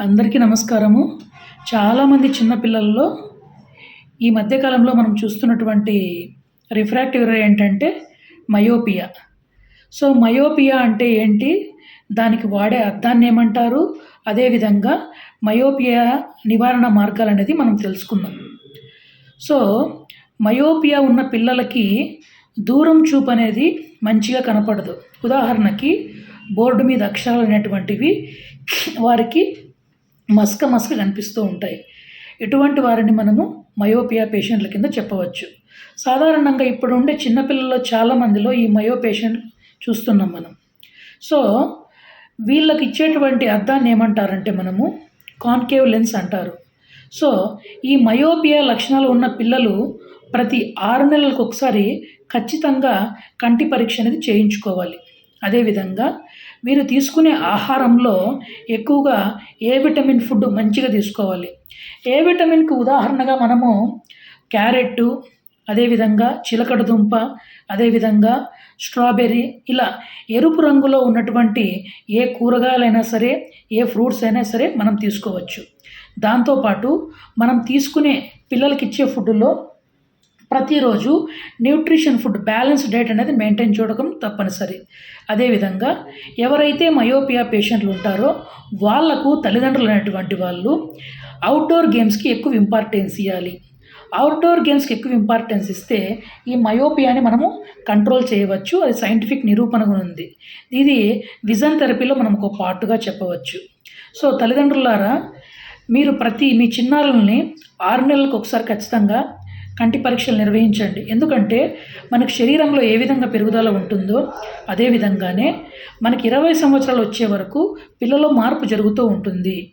అందరికీ నమస్కారము. చాలామంది చిన్నపిల్లల్లో ఈ మధ్యకాలంలో మనం చూస్తున్నటువంటి రిఫ్రాక్టివ్ ఎర్రర్ ఏంటంటే మయోపియా. సో మయోపియా అంటే ఏంటి? దానికి వాడే అర్థాన్ని ఏమంటారు? అదేవిధంగా మయోపియా నివారణ మార్గాలు అనేది మనం తెలుసుకుందాం. సో మయోపియా ఉన్న పిల్లలకి దూరం చూపు అనేది మంచిగా కనపడదు. ఉదాహరణకి బోర్డు మీద అక్షరాలు అనేటువంటివి వారికి మసక మసక కనిపిస్తూ ఉంటాయి. ఇటువంటి వారిని మనము మయోపియా పేషెంట్ల కింద చెప్పవచ్చు. సాధారణంగా ఇప్పుడు ఉండే చిన్నపిల్లల్లో చాలామందిలో ఈ మయో పేషెంట్ చూస్తున్నాం మనం. సో వీళ్ళకి ఇచ్చేటువంటి అర్థాన్ని ఏమంటారంటే మనము కాన్కేవ్ లెన్స్ అంటారు. సో ఈ మయోపియా లక్షణాలు ఉన్న పిల్లలు ప్రతి ఆరు నెలలకు ఒకసారి ఖచ్చితంగా కంటి పరీక్ష అనేది చేయించుకోవాలి. అదేవిధంగా మీరు తీసుకునే ఆహారంలో ఎక్కువగా ఏ విటమిన్ ఫుడ్ మంచిగా తీసుకోవాలి? ఏ విటమిన్కి ఉదాహరణగా మనము క్యారెట్టు అదేవిధంగా చిలకడ దుంప అదేవిధంగా స్ట్రాబెర్రీ ఇలా ఎరుపు రంగులో ఉన్నటువంటి ఏ కూరగాయలైనా సరే ఏ ఫ్రూట్స్ అయినా సరే మనం తీసుకోవచ్చు. దాంతోపాటు మనం తీసుకునే పిల్లలకి ఇచ్చే ఫుడ్లో ప్రతిరోజు న్యూట్రిషన్ ఫుడ్ బ్యాలెన్స్ డైట్ అనేది మెయింటైన్ చేయడం తప్పనిసరి. అదేవిధంగా ఎవరైతే మయోపియా పేషెంట్లు ఉంటారో వాళ్ళకు తల్లిదండ్రులు అనేటువంటి వాళ్ళు అవుట్డోర్ గేమ్స్కి ఎక్కువ ఇంపార్టెన్స్ ఇవ్వాలి అవుట్డోర్ గేమ్స్కి ఎక్కువ ఇంపార్టెన్స్ ఇస్తే ఈ మయోపియాని మనము కంట్రోల్ చేయవచ్చు. అది సైంటిఫిక్ నిరూపణగా ఉంది. ఇది విజన్ థెరపీలో మనం ఒక పార్ట్గా చెప్పవచ్చు. సో తల్లిదండ్రులారా మీరు ప్రతి మీ చిన్నారుల్ని ఆరు నెలలకు ఒకసారి ఖచ్చితంగా కంటి పరీక్షలు నిర్వహించండి. ఎందుకంటే మనకు శరీరంలో ఏ విధంగా పెరుగుదల ఉంటుందో అదే విధంగానే మనకి ఇరవై సంవత్సరాలు వచ్చే వరకు పిల్లలో మార్పు జరుగుతూ ఉంటుంది.